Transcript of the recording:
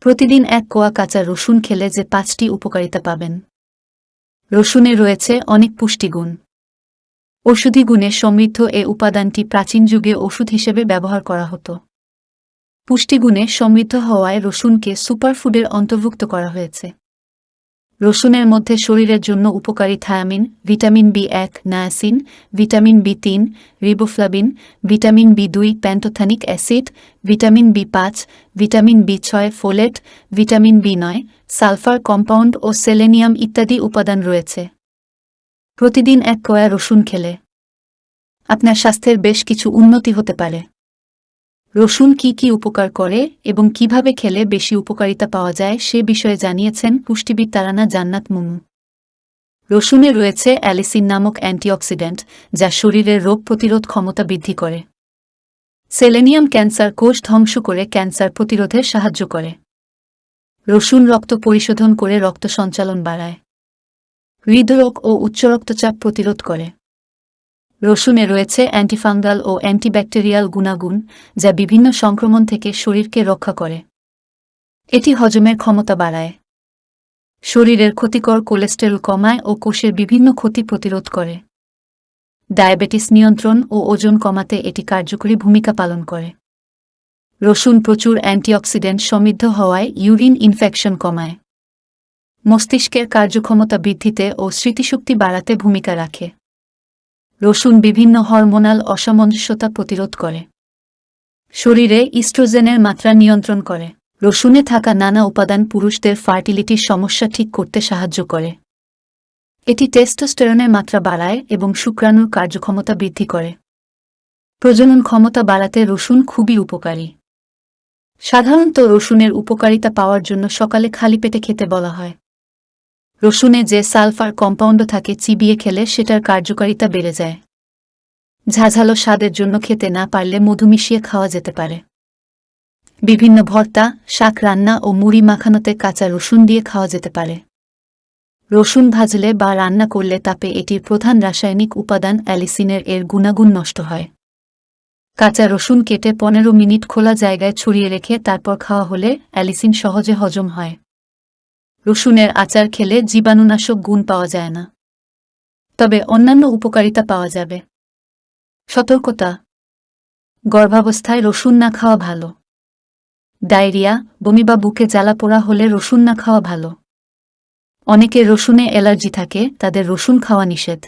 প্রতিদিন এক কোয়া কাঁচা রসুন খেলে যে পাঁচটি উপকারিতা পাবেন। রসুনে রয়েছে অনেক পুষ্টিগুণ। ওষুধি গুণে সমৃদ্ধ এ উপাদানটি প্রাচীন যুগে ওষুধ হিসেবে ব্যবহার করা হতো। পুষ্টিগুণে সমৃদ্ধ হওয়ায় রসুনকে সুপারফুডের অন্তর্ভুক্ত করা হয়েছে। রসুনের মধ্যে শরীরের জন্য উপকারী থায়ামিন, ভিটামিন বি এক, নায়াসিন, ভিটামিন বি তিন, রিবোফ্লাবিন, ভিটামিন বি দুই, প্যান্টোথানিক অ্যাসিড, ভিটামিন বি পাঁচ, ভিটামিন বি ছয়, ফোলেট, ভিটামিন বি নয়, সালফার কম্পাউন্ড ও সেলেনিয়াম ইত্যাদি উপাদান রয়েছে। প্রতিদিন এক কয়া রসুন খেলে। আপনার স্বাস্থ্যের বেশ কিছু উন্নতি হতে পারে। রসুন কি কি উপকার করে এবং কীভাবে খেলে বেশি উপকারিতা পাওয়া যায় সে বিষয়ে জানিয়েছেন পুষ্টিবিদ তারানা জান্নাত মুমু। রসুনে রয়েছে অ্যালিসিন নামক অ্যান্টিঅক্সিডেন্ট, যা শরীরের রোগ প্রতিরোধ ক্ষমতা বৃদ্ধি করে। সেলেনিয়াম ক্যান্সার কোষ ধ্বংস করে ক্যান্সার প্রতিরোধে সাহায্য করে। রসুন রক্ত পরিশোধন করে রক্ত সঞ্চালন বাড়ায়। হৃদরোগ ও উচ্চ রক্তচাপ প্রতিরোধ করে। রসুনে রয়েছে অ্যান্টিফাঙ্গাল ও অ্যান্টিব্যাকটেরিয়াল গুণাগুণ যা বিভিন্ন সংক্রমণ থেকে শরীরকে রক্ষা করে। এটি হজমের ক্ষমতা বাড়ায়। শরীরের ক্ষতিকর কোলেস্টেরল কমায় ও কোষের বিভিন্ন ক্ষতি প্রতিরোধ করে। ডায়াবেটিস নিয়ন্ত্রণ ও ওজন কমাতে এটি কার্যকরী ভূমিকা পালন করে। রসুন প্রচুর অ্যান্টিঅক্সিডেন্ট সমৃদ্ধ হওয়ায় ইউরিন ইনফেকশন কমায়। মস্তিষ্কের কার্যক্ষমতা বৃদ্ধিতে ও স্মৃতিশক্তি বাড়াতে ভূমিকা রাখে। রসুন বিভিন্ন হরমোনাল অসামঞ্জস্যতা প্রতিরোধ করে। শরীরে ইস্ট্রোজেনের মাত্রা নিয়ন্ত্রণ করে। রসুনে থাকা নানা উপাদান পুরুষদের ফার্টিলিটির সমস্যা ঠিক করতে সাহায্য করে। এটি টেস্টোস্টেরনের মাত্রা বাড়ায় এবং শুক্রাণুর কার্যক্ষমতা বৃদ্ধি করে। প্রজনন ক্ষমতা বাড়াতে রসুন খুবই উপকারী। সাধারণত রসুনের উপকারিতা পাওয়ার জন্য সকালে খালি পেটে খেতে বলা হয়। রসুনে যে সালফার কম্পাউন্ড থাকে চিবিয়ে খেলে সেটার কার্যকারিতা বেড়ে যায়। ঝাঝালো স্বাদের জন্য খেতে না পারলে মধু মিশিয়ে খাওয়া যেতে পারে। বিভিন্ন ভর্তা, শাক রান্না ও মুড়ি মাখানোতে কাঁচা রসুন দিয়ে খাওয়া যেতে পারে। রসুন ভাজলে বা রান্না করলে তাপে এটির প্রধান রাসায়নিক উপাদান অ্যালিসিনের এর গুণাগুণ নষ্ট হয়। কাঁচা রসুন কেটে পনেরো মিনিট খোলা জায়গায় ছড়িয়ে রেখে তারপর খাওয়া হলে অ্যালিসিন সহজে হজম হয়। রসুনের আচার খেলে জীবাণুনাশক গুণ পাওয়া যায় না। তবে অন্যান্য উপকারিতা পাওয়া যাবে। সতর্কতা। গর্ভাবস্থায় রসুন না খাওয়া ভালো। ডায়রিয়া, বমি বা বুকে জ্বালা পোড়া হলে রসুন না খাওয়া ভালো। অনেকে রসুনে অ্যালার্জি থাকে, তাদের রসুন খাওয়া নিষেধ।